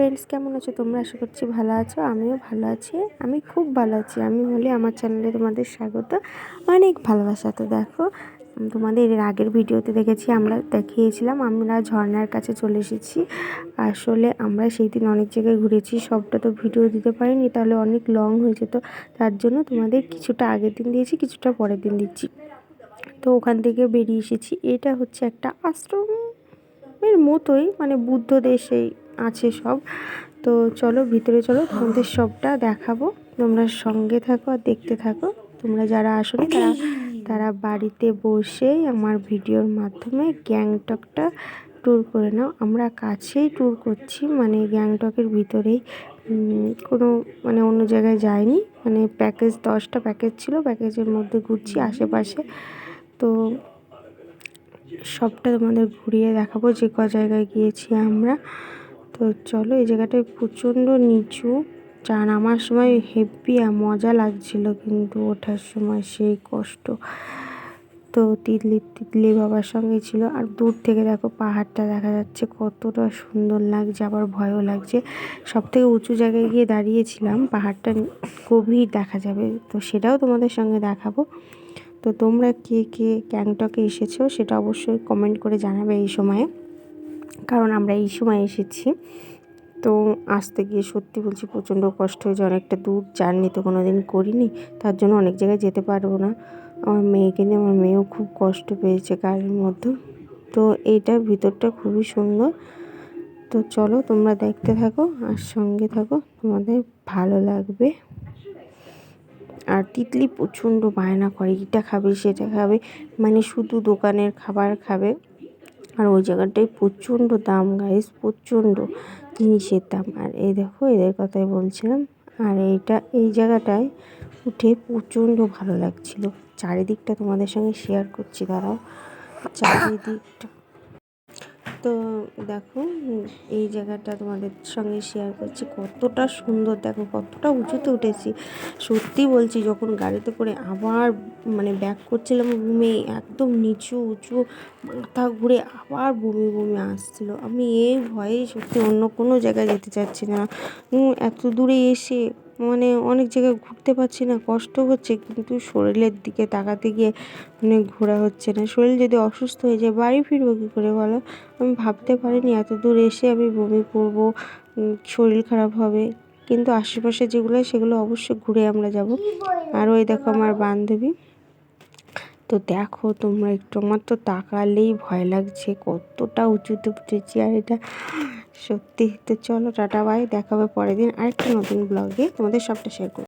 Friends কেমন আছো? তোমরা আশা করছি ভালো আছো, আমিও ভালো আছি। আমি খুব ভালো আছি, আমি হলে আমার চ্যানেলে তোমাদের স্বাগত। অনেক ভালোবাসা, তো দেখো তোমাদের এর আগের ভিডিওতে দেখেছি, আমরা দেখিয়েছিলাম, আমরা ঝর্নার কাছে চলে এসেছি। আসলে আমরা সেই দিন অনেক জায়গায় ঘুরেছি, সবটা তো ভিডিও দিতে পারিনি, তাহলে অনেক লং হয়ে যেত। তার জন্য তোমাদের কিছুটা আগের দিন দিয়েছি, কিছুটা পরের দিন দিচ্ছি। তো ওখান থেকে বেরিয়ে এসেছি, এটা হচ্ছে একটা আশ্রম এর মতোই মানে বুদ্ধ দেশেই আছে সব। তো চলো, ভিতরে চলো, তোমাদের সবটা দেখাবো। তোমরা সঙ্গে থাকো আর দেখতে থাকো। তোমরা যারা আসো তারা তারা বাড়িতে বসেই আমার ভিডিওর মাধ্যমে গ্যাংটকটা ট্যুর করে নাও। আমরা কাছেই ট্যুর করছি মানে গ্যাংটকের ভিতরেই। কোনো মানে অন্য জায়গায় যায়নি মানে প্যাকেজ দশটা প্যাকেজ ছিল প্যাকেজের মধ্যে ঘুরছি আশেপাশে। তো সবটা তোমাদের ঘুরিয়ে দেখাবো যে ক জায়গায় গিয়েছি আমরা। তো চলো এই জায়গাটায় প্রচণ্ড নিচু। চা নামার সময় হেভি মজা লাগছিল কিন্তু ওঠার সময় সেই কষ্ট। তো তিতলি তিতলি বাবার সঙ্গে ছিল। আর দূর থেকে দেখো পাহাড়টা দেখা যাচ্ছে কতটা সুন্দর লাগছে, আবার ভয়ও লাগছে। সব থেকে উঁচু জায়গায় গিয়ে দাঁড়িয়েছিলাম, পাহাড়টা গভীর দেখা যাবে, তো সেটাও তোমাদের সঙ্গে দেখাবো। তো তোমরা কে কে, গ্যাংটকে এসেছ সেটা অবশ্যই কমেন্ট করে জানাবে এই সময়ে। কারণ আমরা এই সময় এসেছি। তো আসতে গিয়ে সত্যি বলছি, প্রচণ্ড কষ্ট হয়েছে। অনেকটা দূর জার্নি তো কোনো দিন করিনি। তার জন্য অনেক জায়গায় যেতে পারব না। আমার মেয়েকে নিয়ে, আমার মেয়েও খুব কষ্ট পেয়েছে গাড়ির মধ্যে। তো এইটার ভিতরটা খুবই সুন্দর। তো চলো তোমরা দেখতে থাকো আর সঙ্গে থাকো। তোমাদের ভালো লাগবে। আর তিতলি প্রচণ্ড বায়না করে, এটা খাবে, সেটা খাবে। মানে শুধু দোকানের খাবার খাবে। আর ওই জায়গাটায় প্রচণ্ড দাম গাইস প্রচণ্ড জিনিসের দাম। আর এই দেখো, এদের কথাই বলছিলাম। আর এইটা, এই জায়গাটায় উঠে প্রচণ্ড ভালো লাগছিল। চারিদিকটা তোমাদের সঙ্গে শেয়ার করছি, দাঁড়াও। চারিদিকটা তো দেখো, এই জায়গাটা তোমাদের সঙ্গে শেয়ার করছি। কতটা সুন্দর, দেখো কতটা উঁচুতে উঠেছি। সত্যি বলছি, যখন গাড়িতে করে আবার মানে ব্যাক করছিলাম রুমে একদম নিচু, উঁচু, মাথা ঘুরে আবার বমি বমি আসছিল। আমি এই ভয়ে সত্যি অন্য কোনো জায়গায় যেতে চাচ্ছি না। এত দূরে এসে মানে অনেক জায়গায় ঘুরতে পারছি না, কষ্ট হচ্ছে কিন্তু শরীরের দিকে তাকাতে গিয়ে মানে ঘোরা হচ্ছে না। শরীর যদি অসুস্থ হয়ে যায়, বাড়ি ফিরবো কী করে বলো? আমি ভাবতে পারিনি, এত দূর এসে আমি বমি করব শরীর খারাপ হবে। কিন্তু আশেপাশে যেগুলো, সেগুলো অবশ্যই ঘুরে আমরা যাব। আর ওই দেখো আমার বান্ধবী। তো দেখো তোমরা একটু আমার তো তাকালেই ভয় লাগছে, কতটা উঁচুতে উঠেছি আর এটা সত্যি তো চলো টাটা বাই দেখাবে পরের দিন আরেকটা নতুন ব্লগে তোমাদের সবটা শেয়ার করব